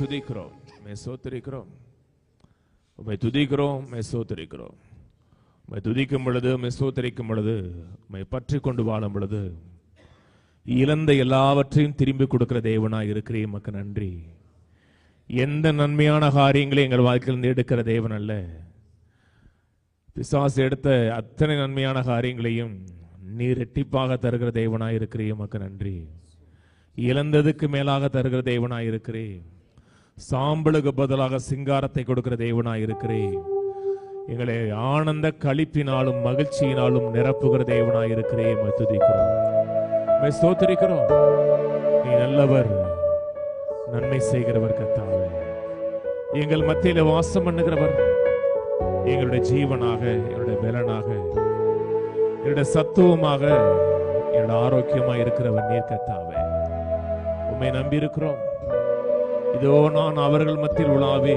துதிக்கிறோம் மே சோத்தரிக்கிறோம் உண்மை துதிக்கிறோம் மே சோத்தரிக்கிறோம் உண்மை துதிக்கும் பொழுது உம்மை சோத்தரிக்கும் பொழுது உண்மை பற்றி கொண்டு வாழும் பொழுது இழந்த எல்லாவற்றையும் திரும்பி கொடுக்கிற தேவனாக இருக்கிறேன். மக்கு நன்றி. எந்த நன்மையான காரியங்களையும் எங்கள் வாழ்க்கையிலிருந்து எடுக்கிற தேவன் அல்ல. பிசாசு எடுத்த அத்தனை நன்மையான காரியங்களையும் நீர் ரெட்டிப்பாக தருகிற தேவனாக இருக்கிறே மக்கு நன்றி. இழந்ததுக்கு மேலாக தருகிற தேவனாக இருக்கிறேன். சாம்பலுக்கு பதிலாக சிங்காரத்தை கொடுக்கிற தேவனாய் இருக்கிறேன். எங்களை ஆனந்த களிப்பினாலும் மகிழ்ச்சியினாலும் நிரப்புகிற தேவனாய் இருக்கிறேன். உம்மை துதிக்கிறோம். ஸ்தோத்திரிக்கிறோம். நீ நல்லவர். நன்மை செய்கிறவர் கத்தாவே எங்கள் மத்தியில வாசம் பண்ணுகிறவர். எங்களுடைய ஜீவனாக எங்களுடைய பலனாக என்னுடைய சத்துவமாக என்னோட ஆரோக்கியமா இருக்கிறவர் நீர் கத்தாவே உண்மை நம்பி இருக்கிறோம் இதோ நான் அவர்கள் மத்தியில் உலாவே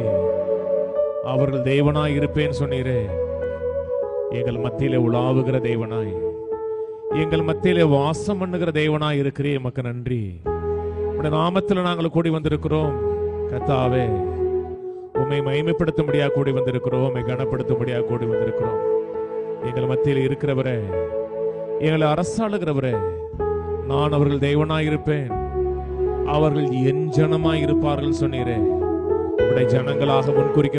அவர்கள் தேவனாய் இருப்பேன் சொன்னீரே. எங்கள் மத்தியிலே உலாவுகிற தேவனாய். எங்கள் மத்தியிலே வாசம் பண்ணுகிற தேவனாய் இருக்கிறே எமக்கு நன்றி. உடைய நாமத்தில் நாங்கள் கூடி வந்திருக்கிறோம். கத்தாவே உம்மை மகிமைப்படுத்தும்படியாக கூடி வந்திருக்கிறோம். உம்மை கனப்படுத்தும்படியாக கூடி வந்திருக்கிறோம். எங்கள் மத்தியில் இருக்கிறவரே எங்களை அரசாளுகிறவரே நான் அவர்கள் தெய்வனாய் இருப்பேன். அவர்கள் என் ஜனமாய் இருப்பார்கள் சொன்னீரே. உடைய ஜனங்களாக முன்குறிக்க